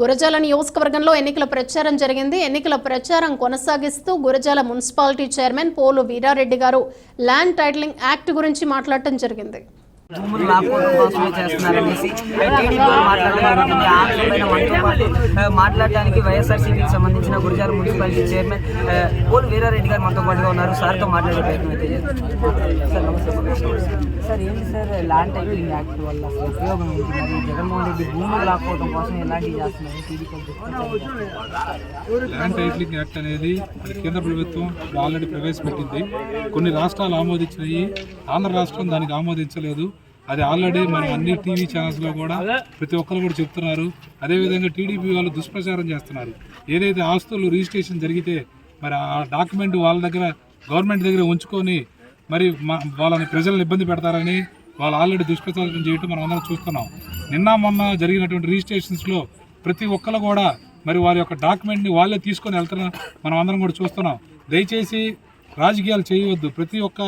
గురజాల నియోజకవర్గంలో ఎన్నికల ప్రచారం జరిగింది. ఎన్నికల ప్రచారం కొనసాగిస్తూ గురజాల మున్సిపాలిటీ చైర్మన్ పోలు వీరారెడ్డి గారు ల్యాండ్ టైటిలింగ్ యాక్ట్ గురించి మాట్లాడటం జరిగింది. భూములు లాక్కోవడం కోసమే చేస్తున్నారనేసి టీడీపీ మాట్లాడడం జరుగుతుంది. ఆ అంశంపైన మనతో పాటు ఆ, మాట్లాడడానికి వైఎస్ఆర్సీపీకి సంబంధించిన గురజాల మున్సిపాలిటీ చైర్మన్ పోలు వీరారెడ్డి గారు మనతో పాటుగా ఉన్నారు. సార్తో మాట్లాడే ప్రయత్నం అయితే సార్ ఏంటి సార్ ల్యాండ్ టైటిలింగ్ యాక్ట్ వల్ల ఉపయోగం ఏంటి? మరి జగన్మోహన్ రెడ్డి భూములు లాక్కోవడం కోసం ఎలాంటివి చేస్తున్నారు? టీడీపీ ల్యాండ్ టైటిలింగ్ యాక్ట్ అనేది కేంద్ర ప్రభుత్వం ఆల్రెడీ ప్రవేశపెట్టింది. కొన్ని రాష్ట్రాలు ఆమోదించినాయి. ఆంధ్ర రాష్ట్రం దానికి ఆమోదించలేదు. అది ఆల్రెడీ మనం అన్ని టీవీ ఛానల్స్లో కూడా ప్రతి ఒక్కరు కూడా చెప్తున్నారు. అదేవిధంగా టీడీపీ వాళ్ళు దుష్ప్రచారం చేస్తున్నారు. ఏదైతే ఆస్తులు రిజిస్ట్రేషన్ జరిగితే మరి ఆ డాక్యుమెంట్ వాళ్ళ దగ్గర గవర్నమెంట్ దగ్గర ఉంచుకొని మరి మా వాళ్ళని ప్రజలను ఇబ్బంది పెడతారని వాళ్ళు ఆల్రెడీ దుష్ప్రచారం చేయటం మనం అందరం చూస్తున్నాం. నిన్న మొన్న జరిగినటువంటి రిజిస్ట్రేషన్స్లో ప్రతి ఒక్కరు కూడా మరి వారి యొక్క డాక్యుమెంట్ని వాళ్ళే తీసుకొని వెళ్తున్న మనం అందరం కూడా చూస్తున్నాం. దయచేసి రాజకీయాలు చేయవద్దు. ప్రతి ఒక్క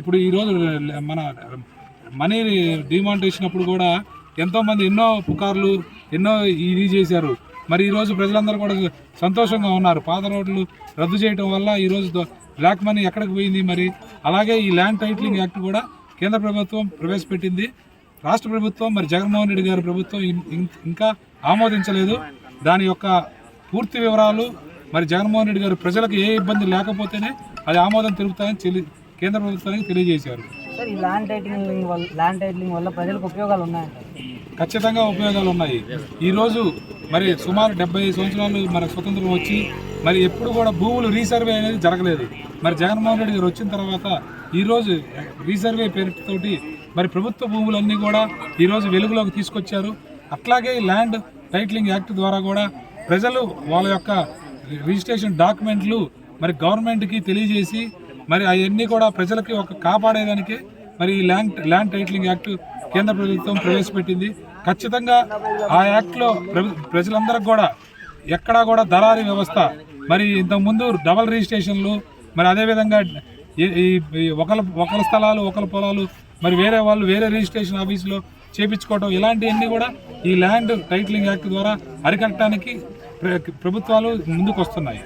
ఇప్పుడు ఈరోజు మన మనీ డిమాండ్ చేసినప్పుడు కూడా ఎంతోమంది ఎన్నో పుకార్లు ఎన్నో ఇది చేశారు. మరి ఈరోజు ప్రజలందరూ కూడా సంతోషంగా ఉన్నారు. పాత రోడ్లు రద్దు చేయడం వల్ల ఈరోజు బ్లాక్ మనీ ఎక్కడికి పోయింది మరి? అలాగే ఈ ల్యాండ్ టైటిలింగ్ యాక్ట్ కూడా కేంద్ర ప్రభుత్వం ప్రవేశపెట్టింది. రాష్ట్ర ప్రభుత్వం మరి జగన్మోహన్ రెడ్డి గారి ప్రభుత్వం ఇం- ఇంకా ఆమోదించలేదు. దాని యొక్క పూర్తి వివరాలు మరి జగన్మోహన్ రెడ్డి గారు ప్రజలకు ఏ ఇబ్బంది లేకపోతేనే అది ఆమోదం తెలుపుతాయని తెలి కేంద్ర ప్రభుత్వానికి తెలియజేశారు. సార్ ఈ ల్యాండ్ టైటిలింగ్ వల్ల ల్యాండ్ టైటిలింగ్ వల్ల ప్రజలకు ఉపయోగాలు ఉన్నాయి ఖచ్చితంగా ఉపయోగాలు ఉన్నాయి. ఈరోజు మరి సుమారు డెబ్బై సంవత్సరాలు మన స్వతంత్రం వచ్చి మరి ఎప్పుడు కూడా భూములు రీసర్వే అనేది జరగలేదు. మరి జగన్మోహన్ రెడ్డి గారు వచ్చిన తర్వాత ఈరోజు రీసర్వే పేరుతోటి మరి ప్రభుత్వ భూములన్నీ కూడా ఈరోజు వెలుగులోకి తీసుకొచ్చారు. అట్లాగే ల్యాండ్ టైటిలింగ్ యాక్ట్ ద్వారా కూడా ప్రజలు వాళ్ళ యొక్క రిజిస్ట్రేషన్ డాక్యుమెంట్లు మరి గవర్నమెంట్కి తెలియజేసి మరి అవన్నీ కూడా ప్రజలకి ఒక కాపాడేదానికి మరి ఈ ల్యాండ్ ల్యాండ్ టైటిలింగ్ యాక్ట్ కేంద్ర ప్రభుత్వం ప్రవేశపెట్టింది. ఖచ్చితంగా ఆ యాక్ట్లో ప్ర- ప్రజలందరికీ కూడా ఎక్కడా కూడా దళారీ వ్యవస్థ మరి ఇంతకుముందు డబల్ రిజిస్ట్రేషన్లు మరి అదేవిధంగా ఈ- ఈ- ఒకరి ఒకల ఒకల స్థలాలు ఒకల పొలాలు మరి వేరే వాళ్ళు వేరే రిజిస్ట్రేషన్ ఆఫీసులో చేపించుకోవడం ఇలాంటివన్నీ కూడా ఈ ల్యాండ్ టైటిలింగ్ యాక్ట్ ద్వారా అరికట్టడానికి ప్రభుత్వాలు ముందుకు వస్తున్నాయి